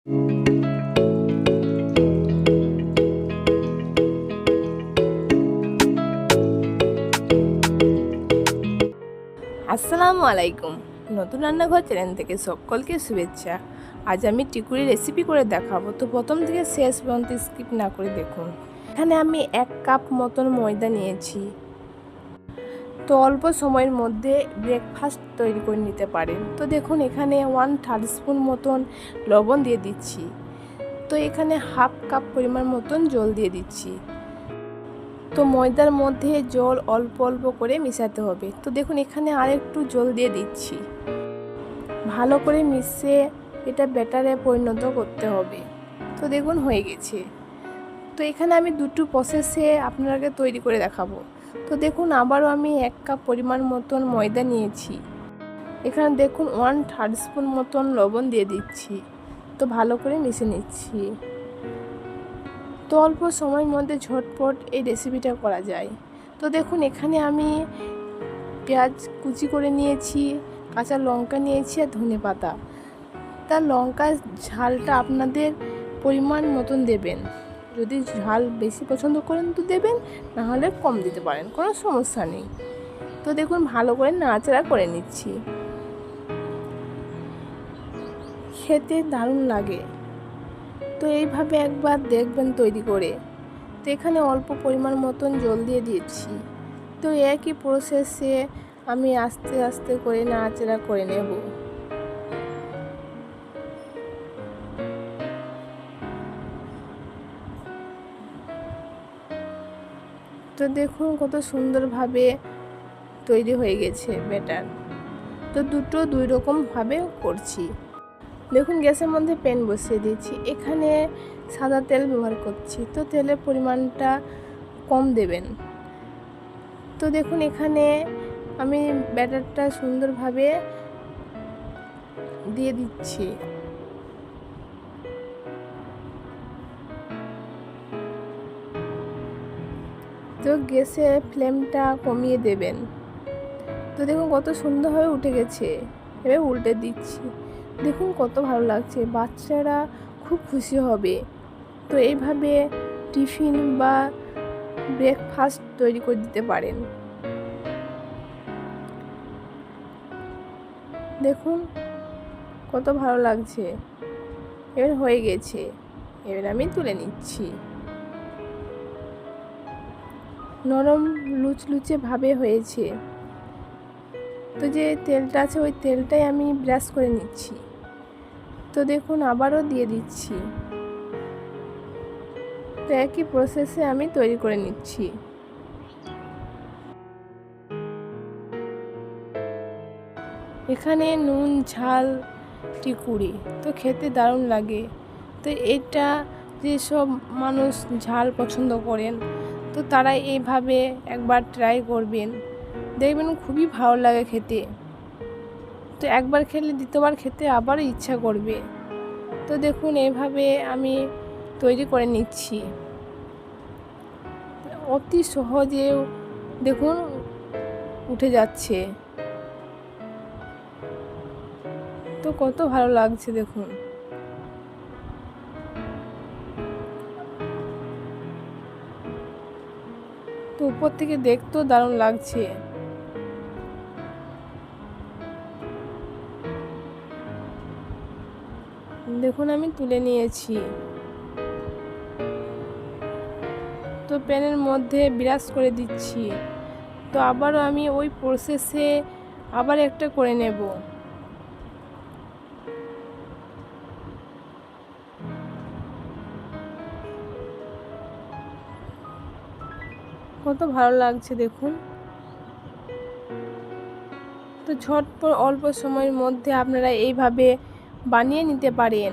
আসসালামু আলাইকুম। নতুন রান্নাঘর চ্যানেল থেকে সকলকে শুভেচ্ছা। আজ আমি টিকুরি রেসিপি করে দেখাবো। তো প্রথম থেকে শেষ পর্যন্ত স্কিপ না করে দেখুন। এখানে আমি এক কাপ মতন ময়দা নিয়েছি। অল্প সময়ের মধ্যে ব্রেকফাস্ট তৈরি করে নিতে পারেন। তো দেখুন, এখানে ওয়ান থার্ড স্পুন মতন লবণ দিয়ে দিচ্ছি। তো এখানে হাফ কাপ পরিমাণ মতন জল দিয়ে দিচ্ছি। তো ময়দার মধ্যে জল অল্প অল্প করে মিশাতে হবে। তো দেখুন, এখানে আর একটু জল দিয়ে দিচ্ছি। ভালো করে মিশিয়ে এটা ব্যাটারে পরিণত করতে হবে। তো দেখুন, হয়ে গেছে। তো এখানে আমি দুটো প্রসেসে আপনাকে তৈরি করে দেখাবো। তো দেখুন, আবারও আমি এক কাপ পরিমাণ মতন ময়দা নিয়েছি। এখানে দেখুন ওয়ান থার্ড স্পুন মতন লবণ দিয়ে দিচ্ছি। তো ভালো করে মিশে নিচ্ছি। তো অল্প সময়ের মধ্যে ঝটপট এই রেসিপিটা করা যায়। তো দেখুন, এখানে আমি পেঁয়াজ কুচি করে নিয়েছি, কাঁচা লঙ্কা নিয়েছি আর ধনে পাতা। তার লঙ্কার ঝালটা আপনাদের পরিমাণ মতন দেবেন। যদি ঝাল বেশি পছন্দ করেন তো দেবেন, নাহলে কম দিতে পারেন, কোনো সমস্যা নেই। তো দেখুন, ভালো করে নাড়াচাড়া করে নিচ্ছি। খেতে দারুণ লাগে। তো এইভাবে একবার দেখবেন তৈরি করে। তো এখানে অল্প পরিমাণ মতন জল দিয়ে দিয়েছি তো একই প্রসেসে আমি আস্তে আস্তে করে নাড়াচাড়া করে নেব। তো দেখুন কত সুন্দরভাবে তৈরি হয়ে গেছে ব্যাটার। তো দুটো দুই রকমভাবে করছি। দেখুন গ্যাসের মধ্যে প্যান বসিয়ে দিয়েছি। এখানে সাদা তেল ব্যবহার করছি। তো তেলের পরিমাণটা কম দেবেন। তো দেখুন এখানে আমি ব্যাটারটা সুন্দরভাবে দিয়ে দিচ্ছি। তো গ্যাসে ফ্লেমটা কমিয়ে দেবেন। তো দেখুন কত সুন্দরভাবে উঠে গেছে। এবার উল্টে দিচ্ছি। দেখুন কত ভালো লাগছে। বাচ্চারা খুব খুশি হবে। তো এইভাবে টিফিন বা ব্রেকফাস্ট তৈরি করে দিতে পারেন। দেখুন কত ভালো লাগছে। এবার হয়ে গেছে। এবার আমি তুলে নিচ্ছি। নরম লুচলুচে ভাবে হয়েছে। তো যে তেলটা আছে, ওই তেলটাই আমি ব্রাশ করে নিচ্ছি। তো দেখুন, আবারও দিয়ে দিচ্ছি। তো একই প্রসেসে আমি তৈরি করে নিচ্ছি। এখানে নুন, ঝাল, টিকুড়ি, তো খেতে দারুণ লাগে। তো এটা যেসব মানুষ ঝাল পছন্দ করেন তো তারা এইভাবে একবার ট্রাই করবেন। দেখবেন খুবই ভালো লাগে খেতে। তো একবার খেলে দ্বিতীয়বার খেতে আবারও ইচ্ছা করবে। তো দেখুন, এইভাবে আমি তৈরি করে নিচ্ছি। অতি সহজেও দেখুন উঠে যাচ্ছে। তো কত ভালো লাগছে দেখুন। তো উপর থেকে দেখতেও দারুণ লাগছে। দেখুন, আমি তুলে নিয়েছি। তো প্যানের মধ্যে বিরাজ করে দিচ্ছি। তো আবারও আমি ওই প্রসেসে আবার একটা করে নেব। কত ভালো লাগছে দেখুন। তো ঝটপট অল্প সময়ের মধ্যে আপনারা এইভাবে বানিয়ে নিতে পারেন।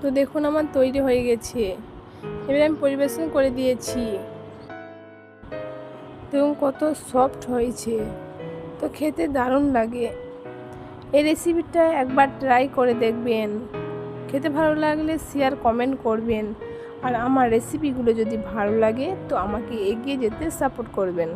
তো দেখুন আমার তৈরি হয়ে গেছে। এবার আমি পরিবেশন করে দিয়েছি। দেখুন কত সফট হয়েছে। তো খেতে দারুণ লাগে। এই রেসিপিটা একবার ট্রাই করে দেখবেন। খেতে ভালো লাগলে শেয়ার কমেন্ট করবেন। আর আমার রেসিপিগুলো যদি ভালো লাগে, তো আমাকে এগিয়ে যেতে সাপোর্ট করবেন।